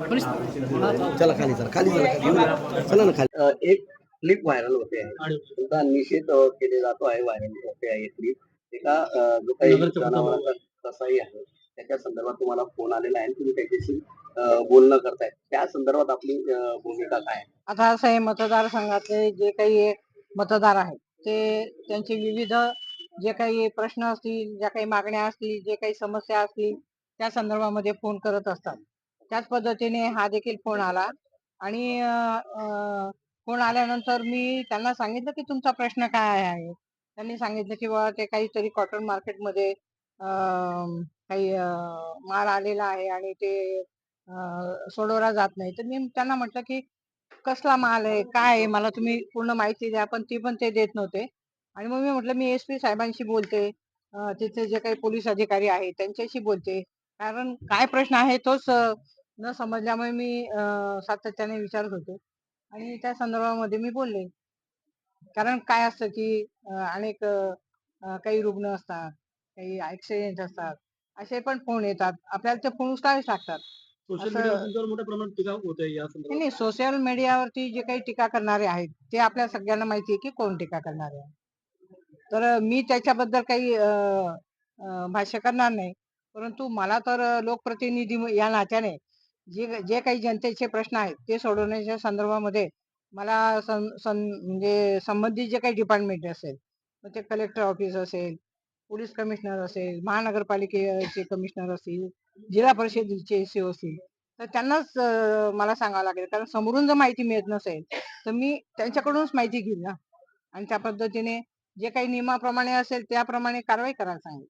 चला खाली चला खाली चला ना खाली. एक क्लिप व्हायरल होते आहे. तुमचा निषेध केले जातो आहे व्हायरल होते आहे क्लिप एका जो काही जनावरांचा कसाई आहे त्याच्या संदर्भात तुम्हाला फोन आलेला आहे आणि तुम्ही त्याच्याशी बोलणं करतायत. त्या संदर्भात आपली भूमिका काय? आता असं आहे मतदारसंघातले जे काही मतदार आहेत ते त्यांचे विविध जे काही प्रश्न असतील ज्या काही मागण्या असतील जे काही समस्या असतील त्या संदर्भामध्ये फोन करत असतात. त्याच पद्धतीने हा देखील फोन आला. आणि फोन आल्यानंतर मी त्यांना सांगितलं की तुमचा प्रश्न काय आहे? त्यांनी सांगितलं की बाबा ते काहीतरी कॉटन मार्केटमध्ये काही माल आलेला आहे आणि ते सोडवला जात नाही. तर मी त्यांना म्हटलं की कसला माल आहे? काय आहे? मला तुम्ही पूर्ण माहिती द्या. पण ती पण ते देत नव्हते. आणि मग मी म्हटलं मी एस पी साहेबांशी बोलते. तिथे जे काही पोलीस अधिकारी आहेत त्यांच्याशी बोलते. कारण काय प्रश्न आहे तोच न समजल्यामुळे मी सातत्याने विचारत होते. आणि त्या संदर्भामध्ये मी बोलले. कारण काय असतं की अनेक काही रुग्ण असतात काही ऍक्सिडेंट असतात. असे पण फोन येतात. आपल्याला ते फोन उचलावेच लागतात. सोशल मीडियावर मोठ्या प्रमाणात टीका होत आहे या नाही संदर्भात? नाही सोशल मीडियावरती जे काही टीका करणारे आहेत ते आपल्या सगळ्यांना माहिती आहे की कोण टीका करणारे आहे तर मी त्याच्याबद्दल काही भाष्य करणार नाही. परंतु मला तर लोकप्रतिनिधी या नात्याने जे जे काही जनतेचे प्रश्न आहेत ते सोडवण्याच्या संदर्भामध्ये मला सं- सं- म्हणजे संबंधित जे काही डिपार्टमेंट असेल मग ते कलेक्टर ऑफिस असेल पोलीस कमिशनर असेल महानगरपालिकेचे कमिशनर असतील जिल्हा परिषदेचे सीओ असतील तर त्यांनाच मला सांगावं लागेल कारण समोरून जर माहिती मिळत नसेल तर मी त्यांच्याकडूनच माहिती घेईन ना. आणि त्या पद्धतीने जे काही नियमाप्रमाणे असेल त्याप्रमाणे कारवाई करायला सांगेल